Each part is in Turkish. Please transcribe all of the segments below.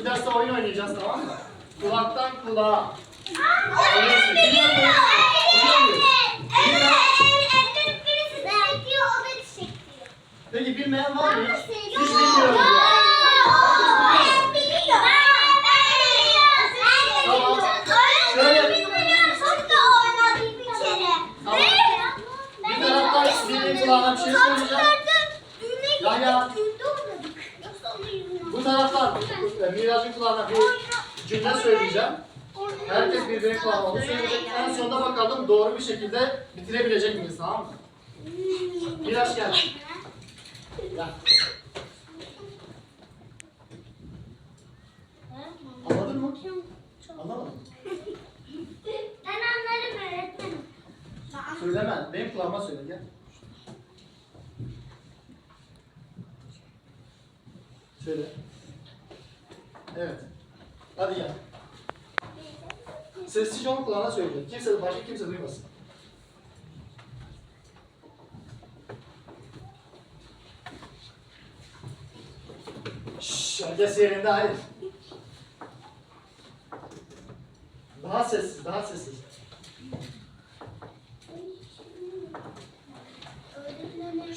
Biraz da oyun oynayacağız tamam mı? Kulaktan kulağa. Biliyorsun, biliyor muyuz? Biliyor muyuz? Bilmem. Peki bilmeyen var mı? Hiç bilmiyorum. Bir bir şey. Bu taraftan Miraç'ın kulağına bir cümle söyleyeceğim. Herkes birbirine kulağına onu söyleyecek. En sonunda bakalım doğru bir şekilde bitirebilecek miyiz tamam mı? Miraç gel. Gel. Anladın mı? Anlamadın mı? Ben anlarım öğretmenim. Söyleme. Benim kulağıma söyle gel. Söyle. Evet. Hadi gel. Sessizce onun kulağına söyleyecek. Kimse başka kimse duymasın. Şşş, herkes yerinde hayır. Daha sessiz, daha sessiz. Öğretmenim.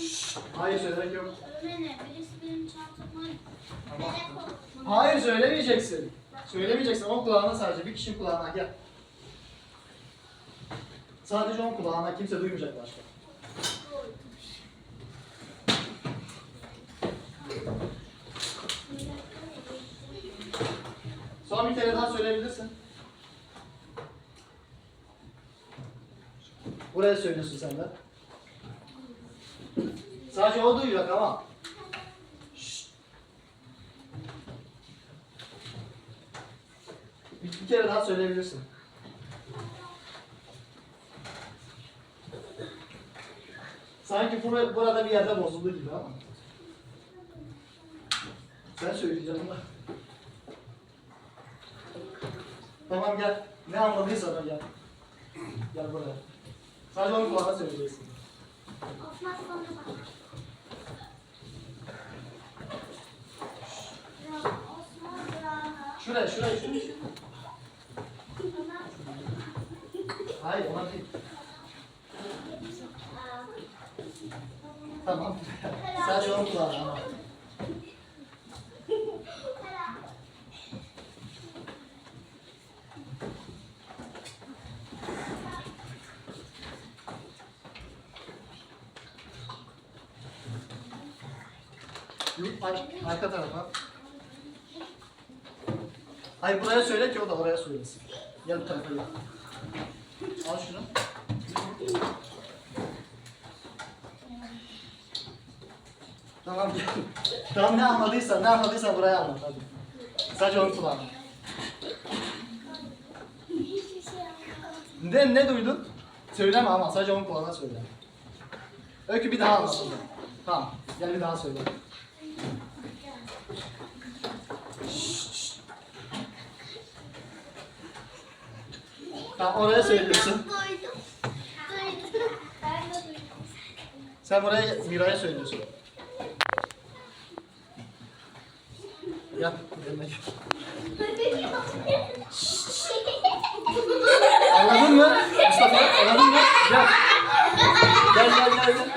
Hayır söylemek yok. Öğretmenim. Birisi benim çantamı Tamam. Hayır söylemeyeceksin. Söylemeyeceksin. O kulağına sadece bir kişinin kulağına gel. Sadece onun kulağına kimse duymayacak başka. Son bir kere daha söyleyebilirsin. Buraya söylüyorsun sen de. Sadece o duyacak ama. Bir, bir kere daha söyleyebilirsin. Sanki bura- burada bir yerde bozuldu gibi ama. Sen söyleyeceksin ama. Tamam gel. Ne anladıysan gel. Gel buraya. Sadece onun kulağına söyleyeceksin. Osman sonra bak. Şuraya, şuraya, şuraya. Bana- Hayır, ona değil. Tamam. Sadece onun kulağına ama. Arka tarafa. Hayır buraya söyle ki o da oraya söylesin. Gel bu tarafa gel. Al şunu. Tamam gel. Ne anladıysan, ne anladıysan buraya anlat hadi. Sadece onu anlamadım. Ne, ne duydun? Söyleme ama sadece onun kulağına söyle. Öykü bir daha anlat. Tamam. Gel bir daha söyle. Tamam oraya söylüyorsun. Duydum. Duydum. Ben de duydum. Sen buraya Miray'a söylüyorsun. Gel. Anladın mı? Mustafa anladın mı? Gel. Gel gel gel. gel.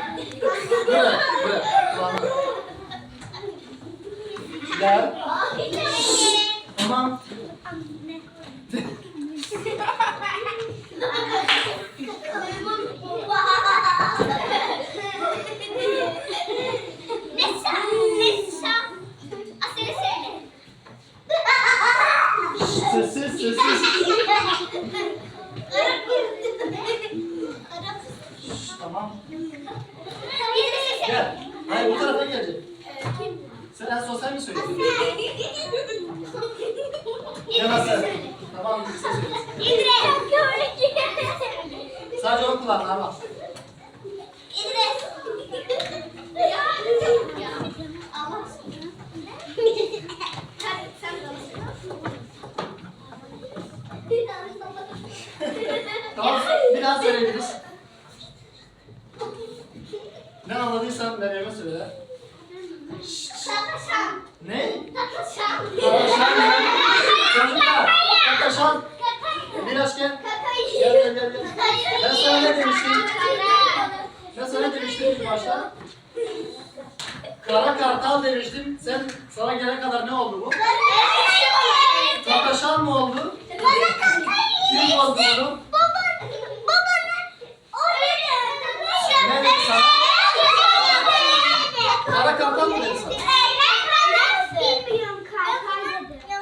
Buraya. Buraya. Kulağına. Gel. Tamam. Nessa, Nessa. Asene söyle. Sessiz sessiz. Şşş, tamam. Gel. Hayır bu tarafa gelecek. Sen en son sen mi söyledin? Gel Hasan. Tamam bir şey söylesin. Sadece onun kulağına ama. Tamam bir daha söyleyebiliriz. Ne anladıysan Meryem'e söyle. Şşş. Tataşan. Ne? Tataşan. Tataşan mı? Çocuklar. Tataşan. Miraç gel. Gel gel gel. gel. Ben sana ne demiştim? Ben sana demiştim ilk başta. Kara kartal demiştim. Sen sana gelene kadar ne oldu bu? Tataşan mı oldu? Kim oldu bunu? Ne dedi sana? Kara kartal mı dedi sana?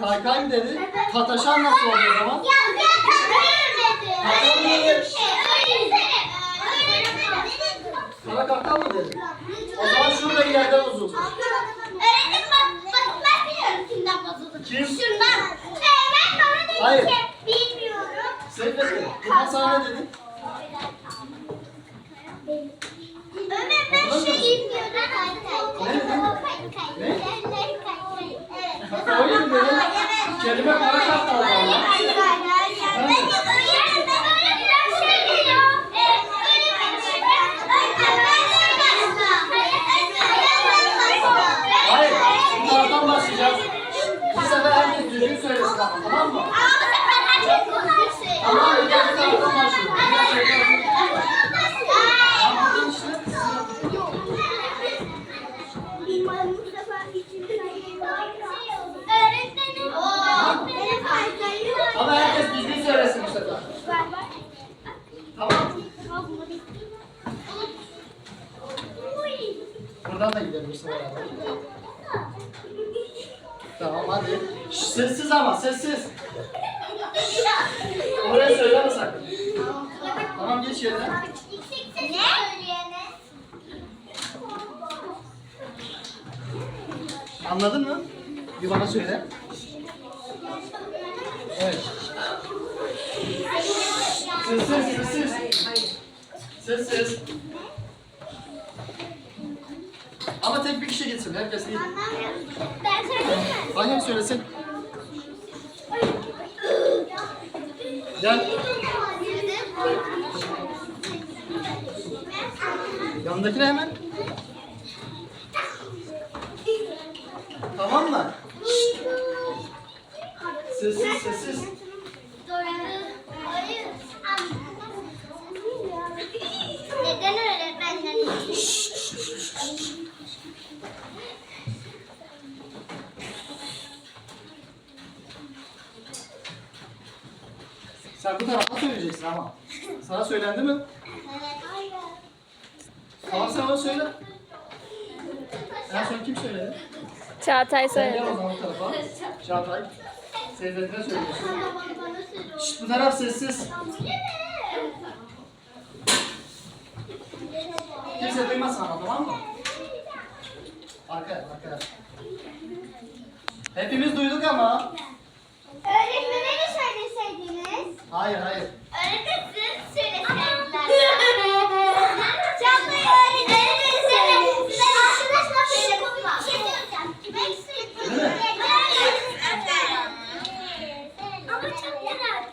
Kaykay dedi. Mı dedi? Tataşan nasıl oldu o zaman? Kara kartal mı dedi? O zaman şurada yerden uzun. Öğretmenim bak, bak ben biliyorum kimden bozuldu. Kim? Şundan. Öğretmen bana dedi Hayır. ki bilmiyorum. Seyfettin. Bundan sana ne dedi? Ömer ben şey bilmiyorum. Ne dedin? Ne? Öyle mi? Kelime kara kartal var ya. Ben de öğretmenim ben öğretmen şey diyor. Ee, öğretmenim Hayır. Bu taraftan başlayacağız. Bu sefer herkes ama tamam mı? Ama bu sefer herkes konuşuyor. Tamam. Şey işte. Ama herkes düzgün söylesin bu sefer. Tamam. Buradan da gidelim sefer. Tamam hadi. Şş, sessiz ama sessiz. Oraya söyleme sakın. Tamam geç yerine. Anladın mı? Bir bana söyle. Evet. Sessiz, sessiz. Sessiz. Ama tek bir kişi gitsin. Herkes değil. Ben söyleyeyim mi? Annem söylesin. Gel. Yanındakine hemen. Tamam mı? Sessiz, sessiz. Neden öğretmenler Sen bu söyleyeceksin ama. Sana söylendi mi? Tamam sen onu söyle. En son kim söyledi? Çağatay Sen gel söyledi. o zaman bu tarafa. Çağatay. Seyfettin'e söylüyorsun. Şşt bu taraf sessiz. Kimse duymasın ama tamam mı? Arkaya, arkaya. Hepimiz duyduk ama. Öğretmene de söyleseydiniz. Hayır, hayır. Öğretmen siz söyleseydiniz. Canlı öğretmenin söyleseydiniz. Arkadaşlar böyle bir şey söyleyeceğim. Değil mi? Ama çok yarar.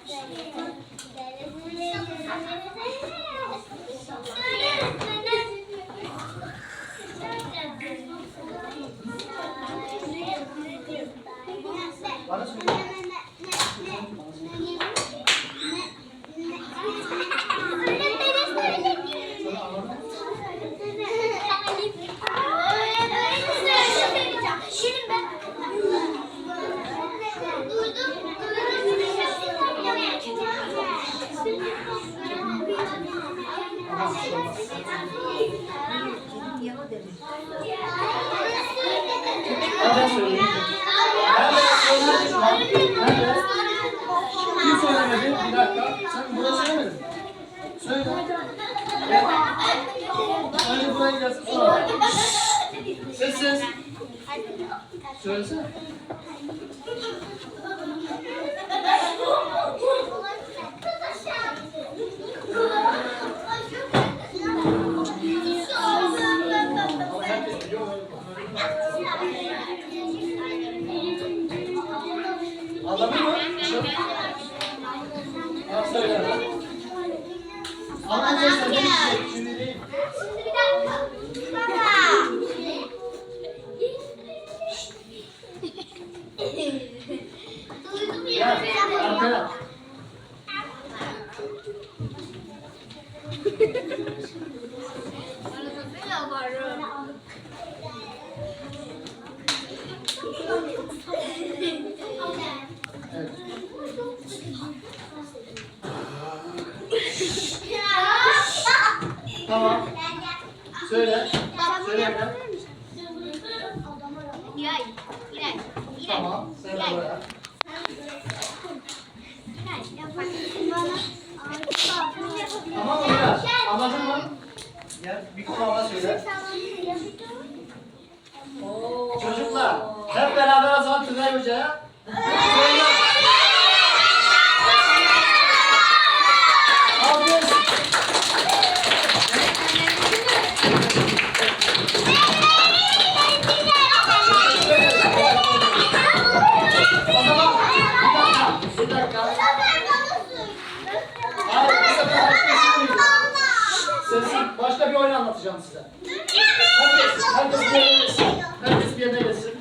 Bana söyle. Sana anladın mı? Şimdi ben duydum, Ben de söyleyeyim. Nerede? Söylemedin şu an. Nerede? Bir dakika. Sen buraya söylemedin. Söyle. Gel. Önce buraya gelsin sonra. Sessiz. Söylesene. Evet. Tamam. Söyle. Söyle Emre. İray, İray, İray. Tamam. Sen de buraya. Tamam mı Miraç? Anladın mı? Gel bir kulağına söyle. Çocuklar hep beraber o zaman Tugay Hoca'ya söyle. Alkış. O zaman bir dakika. Bir dakika. Hayır bu sefer başka bir şey değil. Sessiz başka oyun anlatacağım size. Herkes, herkes bir yerine geçsin. Herkes bir yerine geçsin.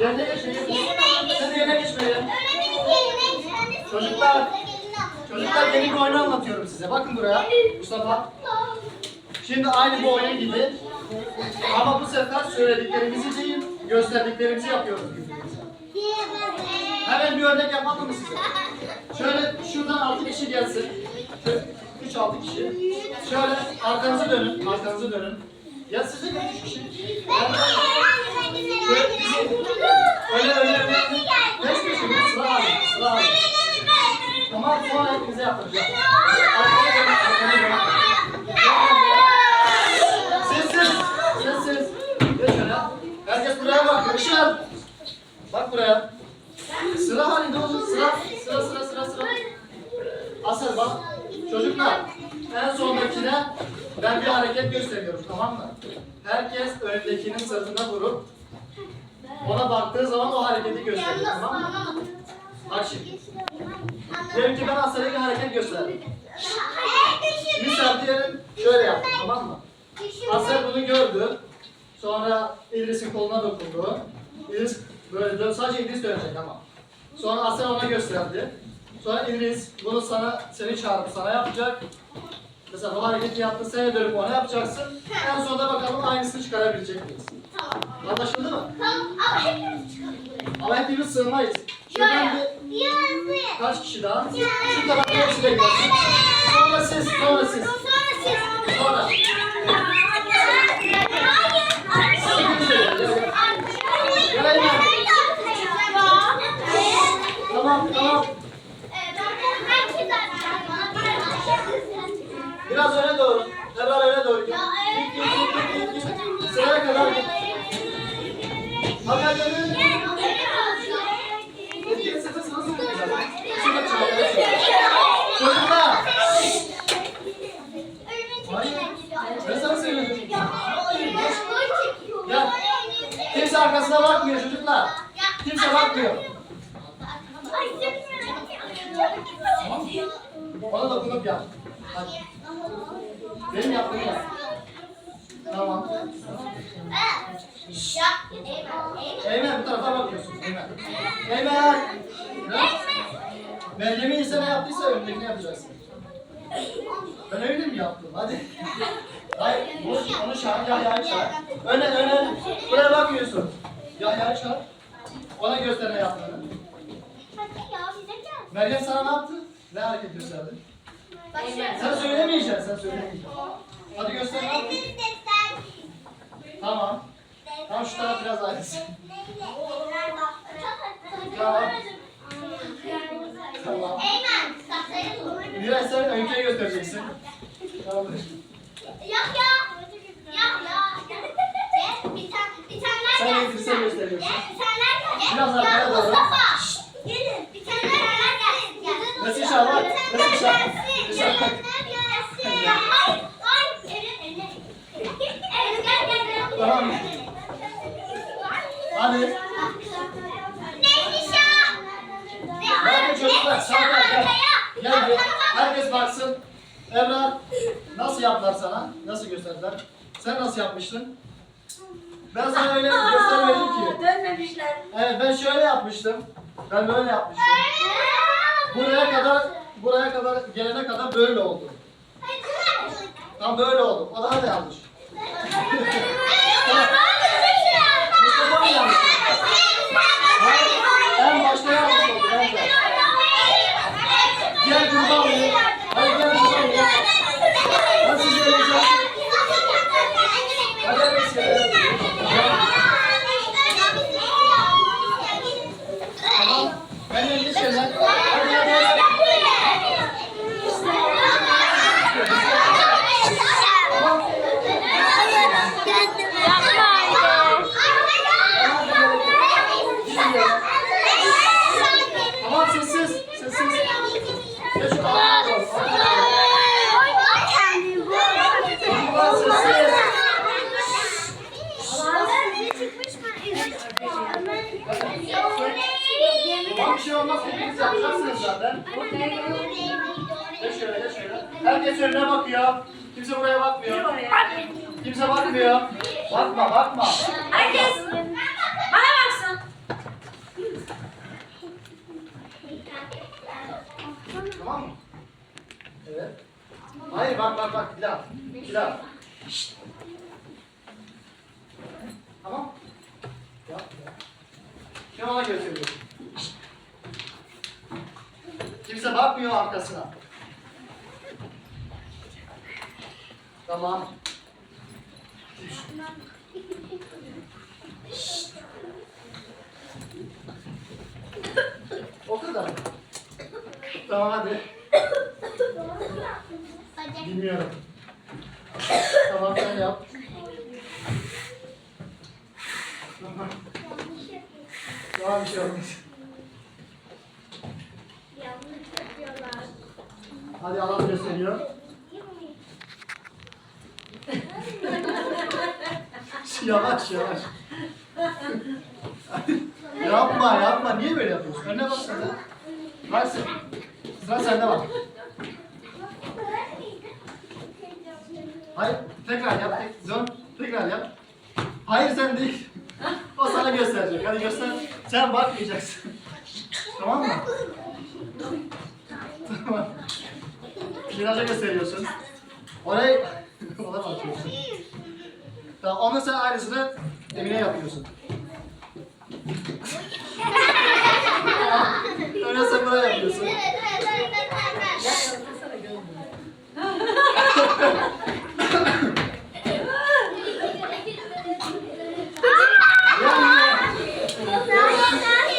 Yerine geçmeyin. Siz yerine geçmeyin. Çocuklar, çocuklar yeni bir oyunu anlatıyorum size. Bakın buraya. Mustafa. Şimdi aynı bu oyun gibi. Ama bu sefer söylediklerimizi değil, gösterdiklerimizi yapıyoruz. Hemen bir örnek yapalım mı size? Şöyle şuradan altı kişi gelsin. Şöyle 3 altı kişi. Şöyle arkanızı dönün, arkanızı dönün. Ya siz de gelin üç kişi. Öyle öyle öyle. Beş kişi sıra halinde, sıra halinde. Ama sonra hepinize yaptıracağım. Arkaya dönün, arkaya dönün. Sessiz, sessiz. Geç şöyle. Herkes buraya bak, Işıl. Bak buraya. Sıra halinde olun, sıra, sıra, sıra, sıra, sıra. Asel bak, çocuklar, en sondakine ben bir hareket gösteriyorum, tamam mı? Herkes önündekinin sırtına vurup ona baktığı zaman o hareketi gösteriyor, tamam mı? Bak şimdi. Diyelim ki ben Asel'e bir hareket gösterdim. Misal diyelim şöyle yaptım, tamam mı? Asel bunu gördü. Sonra İdris'in koluna dokundu. İdris böyle dön, sadece İdris dönecek ama. Sonra Asel ona gösterdi. Sonra İdris bunu sana, çağırıp sana yapacak. Mesela bu hareketi yaptın, sen dönüp ona yapacaksın. En sonunda bakalım aynısını çıkarabilecek miyiz? Anlaşıldı mı? Ama hepimiz sığmayız. Şuradan bir kaç kişi daha? Şu tarafta hepsi de gelsin. Sonra siz, sonra siz. Sonra. Tamam, tamam. Haber dönün. Etkili sesi nasıl yapacağız? Şurada. Gel. Kimse arkasına bakmıyor çocuklar. Kimse bakmıyor. Ona dokunup yap. Hadi. Benim yaptığımı yap. Tamam. Eymen bu tarafa bakıyorsun. Eymen. Eymen. İse ne yaptıysa öndekini yapacaksın. Ben öyle mi yaptım? Hadi. Hayır, bunu, onu çağır, Yahya'yı çağır. Öne, öne. Buraya bakmıyorsun. Yahya'yı çağır. Ona göster ne yaptığını. Meryem sana ne yaptı? Ne hareket gösterdi? Sen söylemeyeceksin, sen söylemeyeceksin. Hadi göster ne yaptın? Tamam. Tamam şu taraf biraz ayrılsın. Tamam. Miray sen öyküye göstereceksin. Tamam. Sen öykü sen gösteriyorsun. Biraz arkaya doğru. Bir tane neler gelsin. Nasıl inşallah? Nasıl inşallah? İnşallah. Hayır, hayır. Eline, eline. Evet, gel, Tamam. Hadi. Nefisa. Bakın çocuklar sağ gel gel. Gel. Herkes baksın. Ebrar nasıl yaptılar sana? Nasıl gösterdiler? Sen nasıl yapmıştın? Ben sana öyle göstermedim ki. Dönmemişler. Evet ben şöyle yapmıştım. Ben böyle yapmıştım. Buraya kadar buraya kadar gelene kadar böyle oldu. Tam böyle oldu. O daha da yanlış. Mustafa. Mı yanlış? Bakmıyor. Kimse bakmıyor. Bakma bakma. Herkes bana baksın. Tamam mı? Evet. Hayır bak bak bak bir daha. Bir daha. Şşt. Tamam. Yap ya. Gösteriyorum. Şşt. Kimse bakmıyor arkasına. Tamam. O kadar. Tamam hadi. Bilmiyorum. Tamam sen yap. Tamam bir şey olmaz. Hadi alan gösteriyor. Yavaş yavaş. yapma yapma. Niye böyle yapıyorsun? Önüne baksana. Varsın. Sıra sende bak. Hayır, tekrar yap. Tek, dön, tekrar yap. Hayır sen değil. O sana gösterecek. Hadi göster. Sen bakmayacaksın. tamam mı? tamam. Viraja gösteriyorsun. Orayı ona bakıyorsun. Tamam, onu sen aynısını Emine yapıyorsun. Öyle sen buraya yapıyorsun.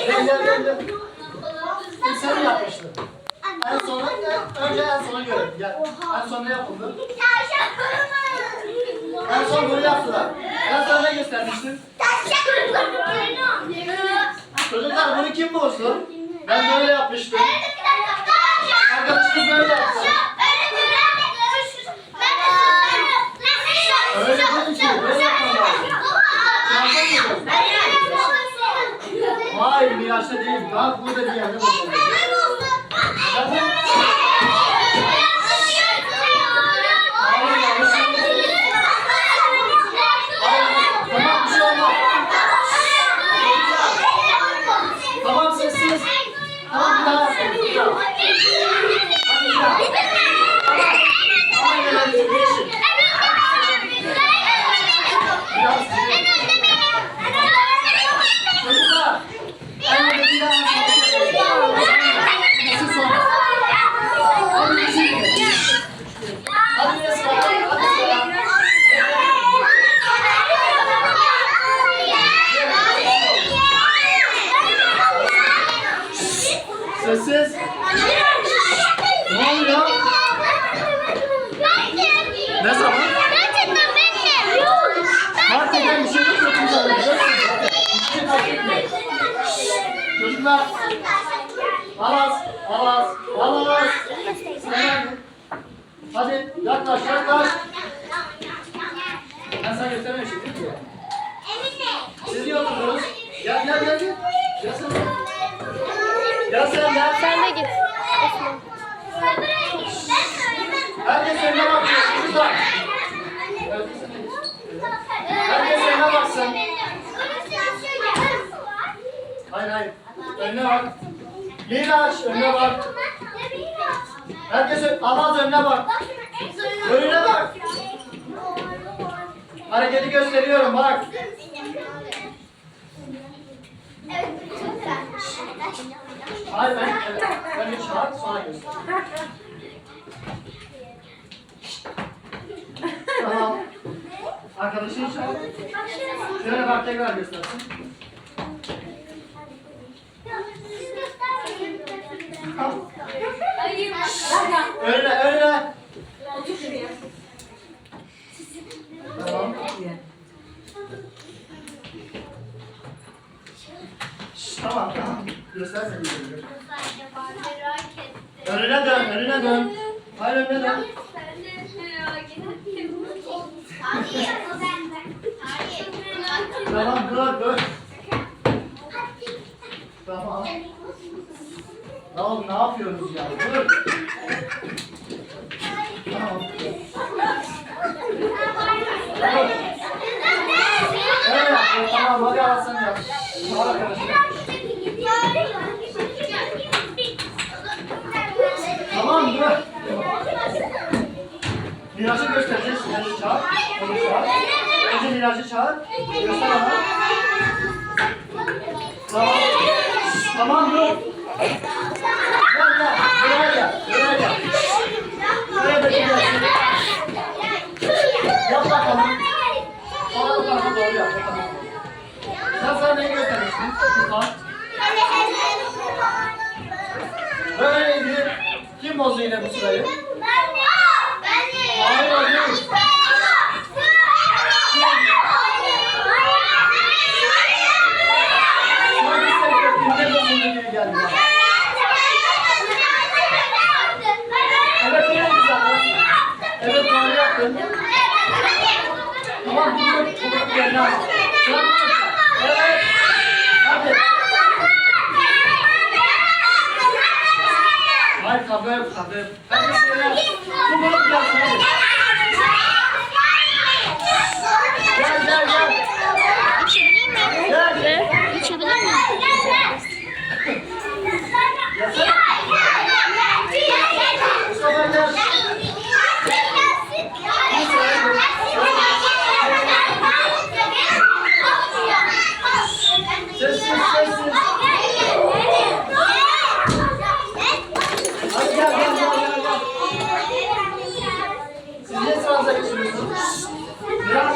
Gel gel gel gel. İlk sen mi yapmıştın? En sona, en, önce en sona göre. Gel. En son ne yapıldı? En son bunu yaptılar. En son ne göstermiştin? Çocuklar bunu kim bozdu? Ben böyle yapmıştım. Arkadaşınız böyle yaptı. Öyle değil ki. Böyle yapmam lazım. Hayır Miraç'ta değil. Bak burada bir yerde bozuldu. Zaten hayır yanlış yapıyorsun. Hayır. Tamam bir şey olmaz. Tamam sessiz. Tamam bir daha yapalım. Bir daha. Hadi bir daha. Tamam gel değişin. Biraz sinir. Çocuklar. En öndeki daha Nasıl sonra? Hadi geçin. Hadi Esra. Hadi Esra. Sessiz. Ne oluyor? Ne zaman? Marketten bir şey yok yokmuş arkadaşlar. Bir şey fark etmiyor. Çocuklar. Alas. Sen Hadi yaklaş, yaklaş. Ben sana göstermemişim değil mi? Siz niye oturdunuz? Gel, gel, gel. Gel, gel sen. Gel sen, gel. Sen de git. Osman. Herkes önüne bakıyor. Çocuklar. Herkes önüne baksın. Hayır, hayır. Önüne bak. Miraç, önüne bak. Herkes Alaz önüne bak. Önüne bak. Hareketi gösteriyorum bak. Hayır ben, evet. Önce çağır sonra göster. Tamam. Arkadaşını çağır. Şöyle bak tekrar göstersin. Önüne, önüne. Otur şuraya. Tamam. Şşş, tamam, tamam. Göster seni. gösteriyor. Önüne dön, önüne dön. Hayır önüne dön. Tamam, dur, dur. Tamam. Ya oğlum ne yapıyorsunuz ya? Dur. Tamam. Evet, tamam hadi al sen yap. Al arkadaşım. Tamam dur. Miraç'ı göstereceğiz. Miraç'ı çağır. Onu çağır. Önce Miraç'ı çağır. Göster ona. Tamam. Tamam dur. Lütfen. Böyleydi. Kim bozdu yine bu sırayı? Hayır, o değil. Sanki sekreterinde bozuldu gibi geldi bana. Evet yine güzel. Evet doğru yaptın. Tamam bunu bunu yerine al. Sıra bu tarafa. Evet. Hadi. Hayır kavga yok kavga yok. Hadi seni. Bu bunu gelsin hadi. Gel gel gel. Gel gel. Mustafa gel. Sessiz sessiz. Hadi gel gel gel gel. gel. Siz niye sıranıza geçiriyorsunuz? Biraz.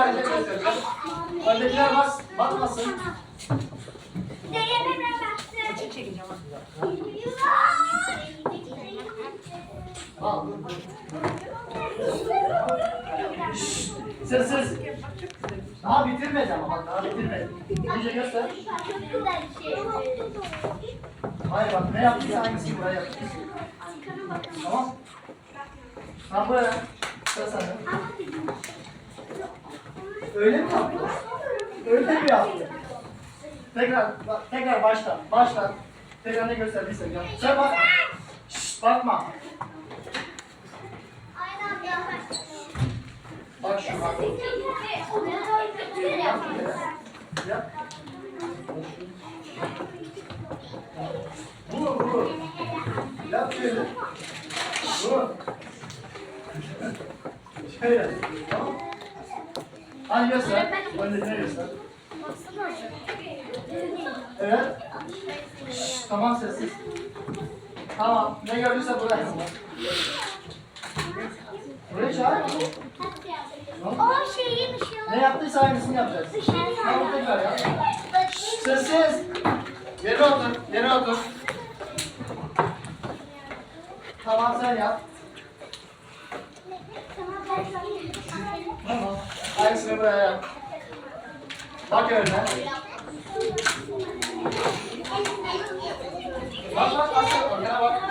Hareket göstereceğim. Öndekiler bas, çekeceğim. Al. Sessiz. Daha bitirmedi ama bak daha bitirmedi. İyice göster. Hayır bak ne yaptıysa aynısını buraya yap. Tamam. Ha buraya. Sıra sende. Öyle mi yaptı? Öyle mi yaptı? Tekrar, bak, tekrar baştan, baştan. Tekrar ne gösterdiyse yap. Sen bak. Şşş, bakma. Bak şu bak. Yap. Vur, vur. Yap şöyle. Vur. Şöyle. Tamam. Hadi göster. Öndekine göster. Evet. Şşş, tamam sessiz. Tamam. Ne gördüyse buraya. Buraya çağır. Tamam. O şeyin ışığı. Ne yaptıysa aynısını yapacağız. Tamam tekrar yap. Sessiz. Yere otur. Yere otur. Tamam sen yap. Tamam. Aynısını buraya yap. Bak önüne. Bak bak bak. Arkana bak.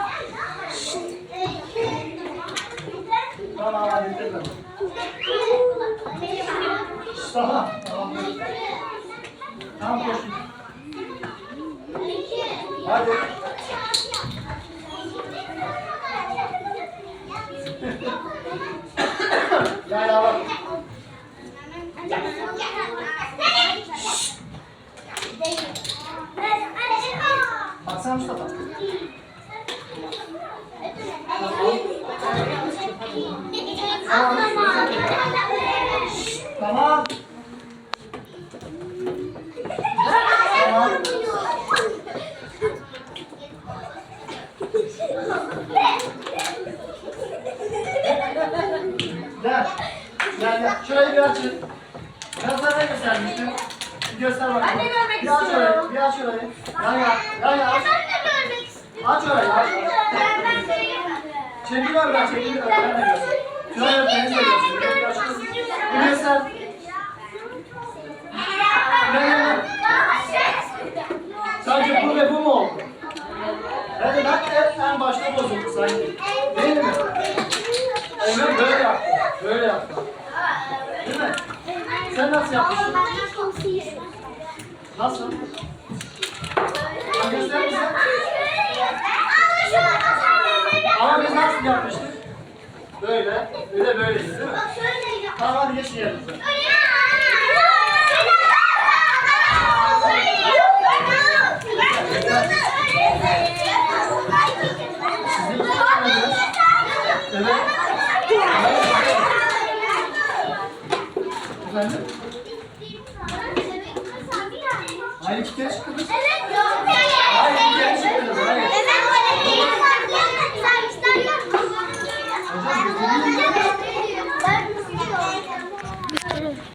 Tamam hadi bitirdim. Tamam. Tamam. Tamam koş. Hadi. Ya ya bak. Baksana Mustafa. Tamam. Gel. Gel gel. Şurayı bir açın. Ben sana göstermiştim. göster bakalım. Ben de görmek bir aç istiyorum. orayı. Bir aç orayı. Ya ya. Ya ya. Aç, orayı. Aç. Çekil oradan. Çekil oradan. Şuraya beni kız. Bir göster. Ne? Sadece bu ve bu mu oldu? Evet ben de en başta bozuldu sanki. Değil mi? Ömer böyle yaptı. Böyle yaptı. Değil mi? Sen nasıl yapmıştın? Nasıl? Sen göster misin? Ama biz nasıl yapmıştık? Böyle. Bir de böyleydi değil mi? Tamam hadi geçin. Sizin